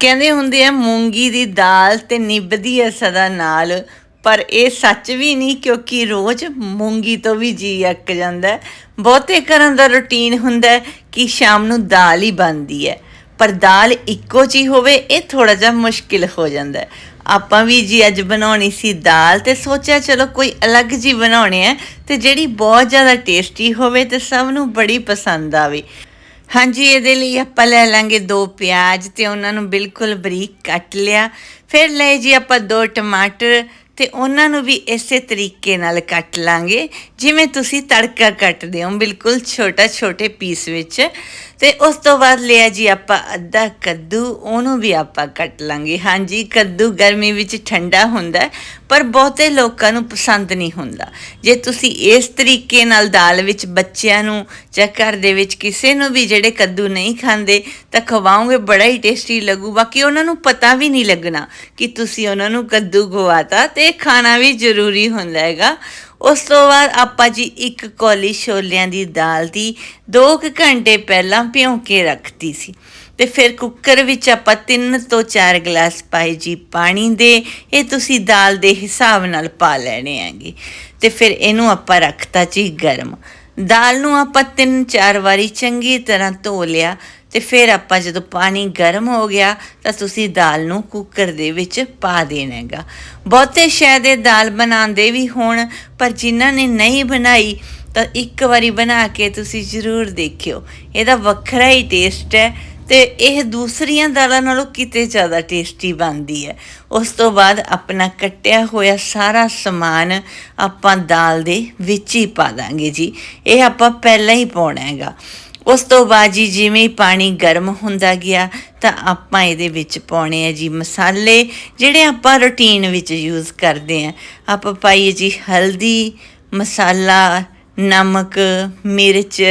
ਕਹਿੰਦੇ ਹੁੰਦੇ ਆ, ਮੂੰਗੀ ਦੀ ਦਾਲ ਤੇ ਨਿਭਦੀ ਐ ਸਦਾ ਨਾਲ। ਪਰ ਇਹ ਸੱਚ ਵੀ ਨਹੀਂ, ਕਿਉਂਕਿ ਰੋਜ਼ ਮੂੰਗੀ ਤੋਂ ਵੀ ਜੀ ਅੱਕ ਜਾਂਦਾ ਬਹੁਤੇ ਘਰਾਂ ਦਾ ਰੁਟੀਨ ਹੁੰਦਾ ਕਿ ਸ਼ਾਮ ਨੂੰ ਦਾਲ ਹੀ ਬਣਦੀ ਹੈ। ਪਰ ਦਾਲ ਇੱਕੋ ਜੀ ਹੋਵੇ, ਇਹ ਥੋੜਾ ਜਿਹਾ ਮੁਸ਼ਕਿਲ ਹੋ ਜਾਂਦਾ ਆਪਾਂ ਵੀ ਜੀ ਅੱਜ ਬਣਾਉਣੀ ਸੀ ਦਾਲ ਤੇ ਸੋਚਿਆ, ਚਲੋ ਕੋਈ ਅਲੱਗ ਜੀ ਬਣਾਉਣੇ ਹੈ ਤੇ ਜਿਹੜੀ ਬਹੁਤ ਜ਼ਿਆਦਾ ਟੇਸਟੀ ਹੋਵੇ ਤੇ ਸਭ ਨੂੰ ਬੜੀ ਪਸੰਦ ਆਵੇ। ਹਾਂਜੀ, ਇਹਦੇ ਲਈ ਆਪਾਂ ਲੈ ਲਾਂਗੇ ਦੋ ਪਿਆਜ਼ ਤੇ ਉਹਨਾਂ ਨੂੰ ਬਿਲਕੁਲ ਬਰੀਕ ਕੱਟ ਲਿਆ। ਫਿਰ ਲਏ ਜੀ ਆਪਾਂ ਦੋ ਟਮਾਟਰ ਤੇ ਉਹਨਾਂ ਨੂੰ ਵੀ ਇਸੇ ਤਰੀਕੇ ਨਾਲ ਕੱਟ ਲਾਂਗੇ। ਜਿਵੇਂ ਤੁਸੀਂ ਤੜਕਾ ਕੱਟਦੇ ਹੋ, ਬਿਲਕੁਲ ਛੋਟਾ ਛੋਟੇ ਪੀਸ ਵਿੱਚ। ਤੇ ਉਸ ਤੋਂ ਬਾਅਦ ਲਿਆ ਜੀ ਆਪਾਂ ਅੱਧਾ ਕੱਦੂ, ਉਹਨੂੰ ਵੀ ਆਪਾਂ ਕੱਟ ਲਾਂਗੇ। ਹਾਂਜੀ, ਕੱਦੂ ਗਰਮੀ ਵਿੱਚ ਠੰਡਾ ਹੁੰਦਾ ਪਰ ਬਹੁਤੇ ਲੋਕਾਂ ਨੂੰ ਪਸੰਦ ਨਹੀਂ ਹੁੰਦਾ। ਜੇ ਤੁਸੀਂ ਇਸ ਤਰੀਕੇ ਨਾਲ ਦਾਲ ਵਿੱਚ ਬੱਚਿਆਂ ਨੂੰ ਜਾਂ ਘਰ ਦੇ ਵਿੱਚ ਕਿਸੇ ਨੂੰ ਵੀ ਜਿਹੜੇ ਕੱਦੂ ਨਹੀਂ ਖਾਂਦੇ, ਤਾਂ ਖਵਾਓਗੇ, ਬੜਾ ਹੀ ਟੇਸਟੀ ਲੱਗੂ। ਬਾਕੀ ਉਹਨਾਂ ਨੂੰ ਪਤਾ ਵੀ ਨਹੀਂ ਲੱਗਣਾ ਕਿ ਤੁਸੀਂ ਉਹਨਾਂ ਨੂੰ ਕੱਦੂ ਖਵਾਤਾ ਤੇ ਖਾਣਾ ਵੀ ਜ਼ਰੂਰੀ ਹੁੰਦਾ ਹੈਗਾ। ਉਸ ਤੋਂ ਬਾਅਦ ਆਪਾਂ ਜੀ ਇੱਕ ਕੌਲੀ ਛੋਲਿਆਂ ਦੀ ਦਾਲ ਦੀ 2 ਘੰਟੇ ਪਹਿਲਾਂ ਭਿਉਂ ਕੇ ਰੱਖਤੀ ਸੀ। ਤੇ ਫਿਰ ਕੁੱਕਰ ਵਿੱਚ ਆਪਾਂ 3 ਤੋਂ 4 ਗਲਾਸ ਪਾਈ ਜੀ ਪਾਣੀ ਦੇ। ਇਹ ਤੁਸੀਂ ਦਾਲ ਦੇ ਹਿਸਾਬ ਨਾਲ ਪਾ ਲੈਣੇ ਆਂਗੇ ਤੇ ਫਿਰ ਇਹਨੂੰ ਆਪਾਂ ਰੱਖਤਾ ਜੀ ਗਰਮ। ਦਾਲ ਨੂੰ ਆਪਾਂ 3-4 ਵਾਰੀ ਚੰਗੀ ਤਰ੍ਹਾਂ ਧੋ ਲਿਆ। ਤੇ ਫਿਰ ਆਪਾਂ ਜਦੋਂ ਪਾਣੀ ਗਰਮ ਹੋ ਗਿਆ ਤਾਂ ਤੁਸੀਂ ਦਾਲ ਨੂੰ ਕੁੱਕਰ ਦੇ ਵਿੱਚ ਪਾ ਦੇਣਾ ਹੈਗਾ। ਬਹੁਤੇ ਸ਼ਾਇਦ ਇਹ ਦਾਲ ਬਣਾਉਂਦੇ ਵੀ ਹੋਣ, ਪਰ ਜਿਨ੍ਹਾਂ ਨੇ ਨਹੀਂ ਬਣਾਈ ਤਾਂ ਇੱਕ ਵਾਰੀ ਬਣਾ ਕੇ ਤੁਸੀਂ ਜ਼ਰੂਰ ਦੇਖਿਓ। ਇਹਦਾ ਵੱਖਰਾ ਹੀ ਟੇਸਟ ਹੈ ਤੇ ਇਹ ਦੂਸਰੀਆਂ ਦਾਲਾਂ ਨਾਲੋਂ ਕਿਤੇ ਜ਼ਿਆਦਾ ਟੇਸਟੀ ਬਣਦੀ ਹੈ। ਉਸ ਤੋਂ ਬਾਅਦ ਆਪਣਾ ਕੱਟਿਆ ਹੋਇਆ ਸਾਰਾ ਸਮਾਨ ਆਪਾਂ ਦਾਲ ਦੇ ਵਿੱਚ ਹੀ ਪਾ ਦਾਂਗੇ ਜੀ। ਇਹ ਆਪਾਂ ਪਹਿਲਾਂ ਹੀ ਪਾਉਣਾ ਹੈਗਾ। ਉਸ ਤੋਂ ਬਾਅਦ ਜੀ ਜਿਵੇਂ ਹੀ ਪਾਣੀ ਗਰਮ ਹੁੰਦਾ ਗਿਆ ਤਾਂ ਆਪਾਂ ਇਹਦੇ ਵਿੱਚ ਪਾਉਣੇ ਆ ਜੀ ਮਸਾਲੇ, ਜਿਹੜੇ ਆਪਾਂ ਰੁਟੀਨ ਵਿੱਚ ਯੂਜ਼ ਕਰਦੇ ਆ। ਆਪਾਂ ਪਾਈਏ ਜੀ ਹਲਦੀ, ਮਸਾਲਾ, ਨਮਕ, ਮਿਰਚ,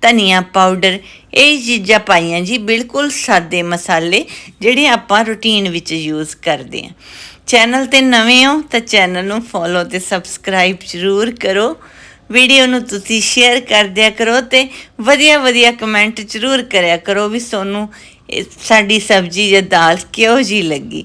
ਧਨੀਆ ਪਾਊਡਰ, ਇਹ ਚੀਜ਼ਾਂ ਪਾਈਆਂ ਜੀ ਬਿਲਕੁਲ ਸਾਦੇ ਮਸਾਲੇ, ਜਿਹੜੇ ਆਪਾਂ ਰੁਟੀਨ ਵਿੱਚ ਯੂਜ਼ ਕਰਦੇ ਆ। ਚੈਨਲ ਤੇ ਨਵੇਂ ਹੋ ਤਾਂ ਚੈਨਲ ਨੂੰ ਫੋਲੋ ਤੇ ਸਬਸਕ੍ਰਾਈਬ ਜ਼ਰੂਰ ਕਰੋ। ਵੀਡੀਓ ਨੂੰ ਤੁਸੀਂ ਸ਼ੇਅਰ ਕਰ ਦਿਆ ਕਰੋ ਤੇ ਵਧੀਆ ਵਧੀਆ ਕਮੈਂਟ ਜ਼ਰੂਰ ਕਰਿਆ ਕਰੋ ਵੀ ਤੁਹਾਨੂੰ ਸਾਡੀ ਸਬਜ਼ੀ ਜਾਂ ਦਾਲ ਕਿਹੋ ਜੀ ਲੱਗੀ।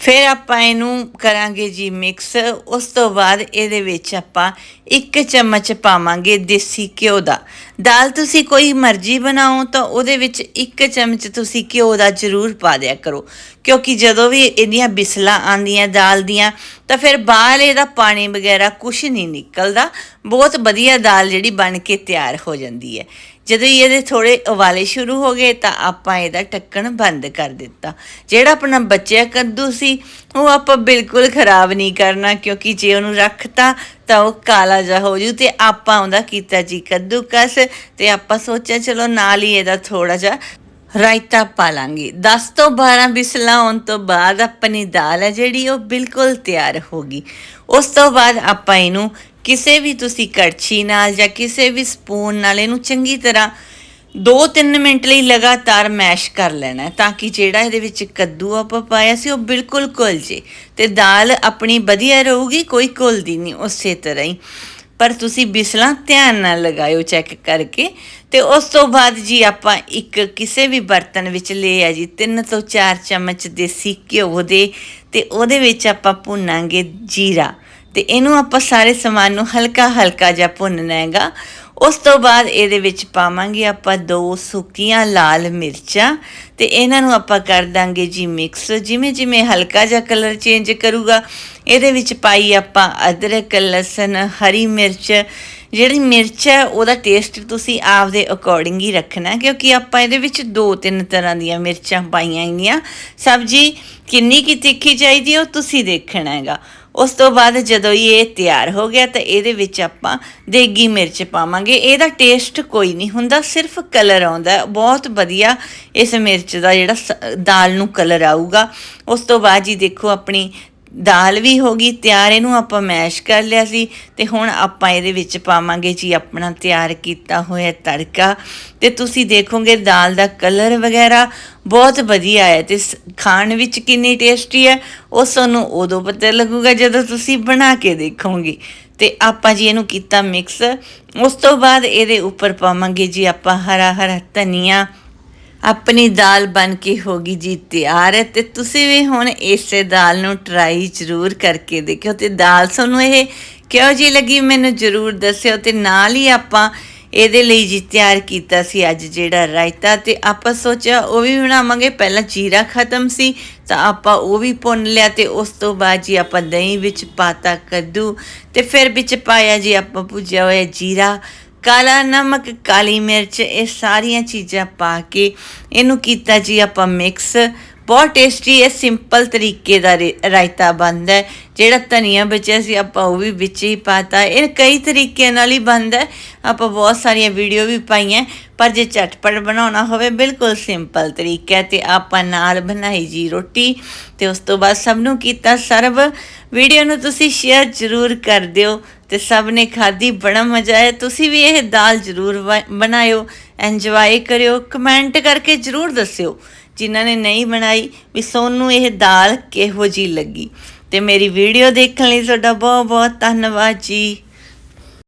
ਫਿਰ ਆਪਾਂ ਇਹਨੂੰ ਕਰਾਂਗੇ ਜੀ ਮਿਕਸ ਉਸ ਤੋਂ ਬਾਅਦ ਇਹਦੇ ਵਿੱਚ ਆਪਾਂ ਇੱਕ ਚਮਚ ਪਾਵਾਂਗੇ ਦੇਸੀ ਘਿਓ ਦਾ। ਦਾਲ ਤੁਸੀਂ ਕੋਈ ਮਰਜ਼ੀ ਬਣਾਓ ਤਾਂ ਉਹਦੇ ਵਿੱਚ ਇੱਕ ਚਮਚ ਤੁਸੀਂ ਘਿਓ ਦਾ ਜ਼ਰੂਰ ਪਾ ਦਿਆ ਕਰੋ। ਕਿਉਂਕਿ ਜਦੋਂ ਵੀ ਇਹਦੀਆਂ ਬਿਸਲਾਂ ਆਉਂਦੀਆਂ ਦਾਲ ਦੀਆਂ, ਤਾਂ ਫਿਰ ਬਾਹਰ ਇਹਦਾ ਪਾਣੀ ਵਗੈਰਾ ਕੁਝ ਨਹੀਂ ਨਿਕਲਦਾ। ਬਹੁਤ ਵਧੀਆ ਦਾਲ ਜਿਹੜੀ ਬਣ ਕੇ ਤਿਆਰ ਹੋ ਜਾਂਦੀ ਹੈ। ਜਦੋਂ ਇਹਦੇ ਥੋੜੇ ਉਬਾਲੇ ਸ਼ੁਰੂ ਹੋ ਗਏ ਤਾਂ ਆਪਾਂ ਇਹਦਾ ਢੱਕਣ ਬੰਦ ਕਰ ਦਿੱਤਾ। ਜਿਹੜਾ ਆਪਣਾ ਬਚਿਆ ਕੱਦੂ ਸੀ ਉਹ ਆਪਾਂ ਬਿਲਕੁਲ ਖਰਾਬ ਨਹੀਂ ਕਰਨਾ, ਕਿਉਂਕਿ ਜੇ ਉਹਨੂੰ ਰੱਖਤਾ ਤਾਂ ਉਹ ਕਾਲਾ ਜਿਹਾ ਹੋ ਜੂ ਤੇ ਆਪਾਂ ਉਹਦਾ ਕੀਤਾ ਜੀ ਕੱਦੂ ਕਸ ਤੇ ਆਪਾਂ ਸੋਚਿਆ ਚਲੋ ਨਾਲ ਹੀ ਇਹਦਾ ਥੋੜਾ ਜਿਹਾ ਰਾਇਤਾ ਪਾ ਲਾਂਗੇ। 10 ਤੋਂ 12 ਬਿਸਲਾਂ ਆਉਣ ਤੋਂ ਬਾਅਦ ਆਪਣੀ ਦਾਲ ਹੈ ਜਿਹੜੀ ਉਹ ਬਿਲਕੁਲ ਤਿਆਰ ਹੋ ਗਈ। ਉਸ ਤੋਂ ਬਾਅਦ ਆਪਾਂ ਇਹਨੂੰ ਕਿਸੇ ਵੀ ਤੁਸੀਂ ਕੜਛੀ ਨਾਲ ਜਾਂ ਕਿਸੇ ਵੀ ਸਪੂਨ ਨਾਲ ਇਹਨੂੰ ਚੰਗੀ ਤਰ੍ਹਾਂ 2-3 ਮਿੰਟ ਲਈ ਲਗਾਤਾਰ ਮੈਸ਼ ਕਰ ਲੈਣਾ ਤਾਂ ਕਿ ਜਿਹੜਾ ਇਹਦੇ ਵਿੱਚ ਕੱਦੂ ਆਪਾਂ ਪਾਇਆ ਸੀ ਉਹ ਬਿਲਕੁਲ ਘੁਲ ਜੇ ਤੇ ਦਾਲ ਆਪਣੀ ਵਧੀਆ ਰਹੂਗੀ, ਕੋਈ ਘੁਲਦੀ ਨਹੀਂ ਉਸੇ ਤਰ੍ਹਾਂ ਹੀ। ਪਰ ਤੁਸੀਂ ਬਿਸਲਾਂ ਧਿਆਨ ਨਾਲ ਲਗਾਇਓ ਚੈੱਕ ਕਰਕੇ ਤੇ ਉਸ ਤੋਂ ਬਾਅਦ ਜੀ ਆਪਾਂ ਇੱਕ ਕਿਸੇ ਵੀ ਬਰਤਨ ਵਿੱਚ ਲੈ ਆ ਜੀ 3 ਤੋਂ 4 ਚਮਚ ਦੇਸੀ ਘਿਓ ਦੇ ਤੇ ਉਹਦੇ ਵਿੱਚ ਆਪਾਂ ਭੁੰਨਾਂਗੇ ਜੀਰਾ ਤੇ ਇਹਨੂੰ ਆਪਾਂ ਸਾਰੇ ਸਮਾਨ ਨੂੰ ਹਲਕਾ ਹਲਕਾ ਜਿਹਾ ਭੁੰਨਣਾ ਹੈਗਾ। ਉਸ ਤੋਂ ਬਾਅਦ ਇਹਦੇ ਵਿੱਚ ਪਾਵਾਂਗੇ ਆਪਾਂ ਦੋ ਸੁੱਕੀਆਂ ਲਾਲ ਮਿਰਚਾਂ ਤੇ ਇਹਨਾਂ ਨੂੰ ਆਪਾਂ ਕਰ ਦਾਂਗੇ ਜੀ ਮਿਕਸ ਜਿਵੇਂ ਜਿਵੇਂ ਹਲਕਾ ਜਿਹਾ ਕਲਰ ਚੇਂਜ ਕਰੂਗਾ, ਇਹਦੇ ਵਿੱਚ ਪਾਈ ਆਪਾਂ ਅਦਰਕ, ਲਸਣ, ਹਰੀ ਮਿਰਚ। ਜਿਹੜੀ ਮਿਰਚ ਹੈ, ਉਹਦਾ ਟੇਸਟ ਤੁਸੀਂ ਆਪ ਦੇ ਅਕੋਰਡਿੰਗ ਹੀ ਰੱਖਣਾ ਕਿਉਂਕਿ ਆਪਾਂ ਇਹਦੇ ਵਿੱਚ ਦੋ ਤਿੰਨ ਤਰ੍ਹਾਂ ਦੀਆਂ ਮਿਰਚਾਂ ਪਾਈਆਂ ਹੈਗੀਆਂ। ਸਬਜ਼ੀ ਕਿੰਨੀ ਕੀ ਤਿੱਖੀ ਚਾਹੀਦੀ ਉਹ ਤੁਸੀਂ ਦੇਖਣਾ ਹੈਗਾ। ਉਸ ਤੋਂ ਬਾਅਦ ਜਦੋਂ ਇਹ ਤਿਆਰ ਹੋ ਗਿਆ ਤਾਂ ਇਹਦੇ ਵਿੱਚ ਆਪਾਂ ਦੇਗੀ ਮਿਰਚ ਪਾਵਾਂਗੇ। ਇਹਦਾ ਟੇਸਟ ਕੋਈ ਨਹੀਂ ਹੁੰਦਾ, ਸਿਰਫ ਕਲਰ ਆਉਂਦਾ ਬਹੁਤ ਵਧੀਆ ਇਸ ਮਿਰਚ ਦਾ ਜਿਹੜਾ ਸ- ਦਾਲ ਨੂੰ ਕਲਰ ਆਊਗਾ। ਉਸ ਤੋਂ ਬਾਅਦ ਜੀ ਦੇਖੋ ਆਪਣੀ ਦਾਲ ਵੀ ਹੋ ਗਈ, ਤਿਆਰ ਇਹਨੂੰ ਆਪਾਂ ਮੈਸ਼ ਕਰ ਲਿਆ ਸੀ ਤੇ ਹੁਣ ਆਪਾਂ ਇਹਦੇ ਵਿੱਚ ਪਾਵਾਂਗੇ ਜੀ ਆਪਣਾ ਤਿਆਰ ਕੀਤਾ ਹੋਇਆ ਤੜਕਾ। ਤੇ ਤੁਸੀਂ ਦੇਖੋਗੇ ਦਾਲ ਦਾ ਕਲਰ ਵਗੈਰਾ ਬਹੁਤ ਵਧੀਆ ਹੈ ਤੇ ਸ- ਖਾਣ ਵਿੱਚ ਕਿੰਨੀ ਟੇਸਟੀ ਹੈ, ਉਹ ਤੁਹਾਨੂੰ ਉਦੋਂ ਪਤਾ ਲੱਗੂਗਾ ਜਦੋਂ ਤੁਸੀਂ ਬਣਾ ਕੇ ਦੇਖੋਗੇ। ਤੇ ਆਪਾਂ ਜੀ ਇਹਨੂੰ ਕੀਤਾ ਮਿਕਸ। ਉਸ ਤੋਂ ਬਾਅਦ ਇਹਦੇ ਉੱਪਰ ਪਾਵਾਂਗੇ ਜੀ ਆਪਾਂ ਹਰਾ ਹਰਾ ਧਨੀਆ ਆਪਣੀ ਦਾਲ ਬਣ ਕੇ ਹੋ ਗਈ ਜੀ ਤਿਆਰ ਹੈ ਤੇ ਤੁਸੀਂ ਵੀ ਹੁਣ ਇਸੇ ਦਾਲ ਨੂੰ ਟਰਾਈ ਜ਼ਰੂਰ ਕਰਕੇ ਦੇਖਿਓ ਤੇ ਦਾਲ ਤੁਹਾਨੂੰ ਇਹ ਕਿਹੋ ਜੀ ਲੱਗੀ ਮੈਨੂੰ ਜ਼ਰੂਰ ਦੱਸਿਓ ਤੇ ਨਾਲ ਹੀ ਆਪਾਂ ਇਹਦੇ ਲਈ ਜੀ ਤਿਆਰ ਕੀਤਾ ਸੀ ਅੱਜ ਜਿਹੜਾ ਰਾਇਤਾ ਤੇ ਆਪਾਂ ਸੋਚਿਆ ਉਹ ਵੀ ਬਣਾਵਾਂਗੇ, ਪਹਿਲਾਂ ਜੀਰਾ ਖਤਮ ਸੀ ਤਾਂ ਆਪਾਂ ਉਹ ਵੀ ਭੁੰਨ ਲਿਆ ਤੇ ਉਸ ਤੋਂ ਬਾਅਦ ਜੀ ਆਪਾਂ ਦਹੀਂ ਵਿੱਚ ਪਾਤਾ ਕੱਦੂ ਤੇ ਫਿਰ ਵਿੱਚ ਪਾਇਆ ਜੀ ਆਪਾਂ ਭੁੱਜਿਆ ਹੋਇਆ ਜੀਰਾ ਕਾਲਾ ਨਮਕ, ਕਾਲੀ ਮਿਰਚ, ਇਹ ਸਾਰੀਆਂ ਚੀਜ਼ਾਂ ਪਾ ਕੇ ਇਹਨੂੰ ਕੀਤਾ ਜੀ ਆਪਾਂ ਮਿਕਸ ਬਹੁਤ ਟੇਸਟੀ ਹੈ ਸਿੰਪਲ ਤਰੀਕੇ ਦਾ ਰੇ- ਰਾਇਤਾ ਬਣਦਾ ਹੈ। ਜਿਹੜਾ ਧਨੀਆ ਬਚਿਆ ਸੀ ਆਪਾਂ ਉਹ ਵੀ ਵਿੱਚ ਹੀ ਪਾਤਾ। ਇਹ ਕਈ ਤਰੀਕਿਆਂ ਨਾਲ ਹੀ ਬਣਦਾ ਆਪਾਂ ਬਹੁਤ ਸਾਰੀਆਂ ਵੀਡੀਓ ਵੀ ਪਾਈਆਂ ਪਰ ਜੇ ਝਟਪਟ ਬਣਾਉਣਾ ਹੋਵੇ, ਬਿਲਕੁਲ ਸਿੰਪਲ ਤਰੀਕਾ ਹੈ ਤੇ ਆਪਾਂ ਨਾਲ ਬਣਾਈ ਜੀ ਰੋਟੀ ਤੇ ਉਸ ਤੋਂ ਬਾਅਦ ਸਭ ਨੂੰ ਕੀਤਾ ਸਰਵ। ਵੀਡੀਓ ਨੂੰ ਤੁਸੀਂ ਸ਼ੇਅਰ ਜ਼ਰੂਰ ਕਰ ਦਿਓ। ਤੇ ਸਭ ਨੇ ਖਾਧੀ, ਬੜਾ ਮਜ਼ਾ ਆਇਆ। ਤੁਸੀਂ ਵੀ ਇਹ ਦਾਲ ਜ਼ਰੂਰ ਬ- ਬਣਾਇਓ ਇੰਜੋਏ ਕਰਿਓ। ਕਮੈਂਟ ਕਰਕੇ ਜ਼ਰੂਰ ਦੱਸਿਓ, ਜਿਨ੍ਹਾਂ ਨੇ ਨਹੀਂ ਬਣਾਈ, ਵੀ ਸੋਨੂੰ ਇਹ ਦਾਲ ਕਿਹੋ ਜੀ ਲੱਗੀ। ਤੇ ਮੇਰੀ ਵੀਡੀਓ ਦੇਖਣ ਲਈ ਤੁਹਾਡਾ ਬਹੁਤ ਬਹੁਤ ਧੰਨਵਾਦ ਜੀ।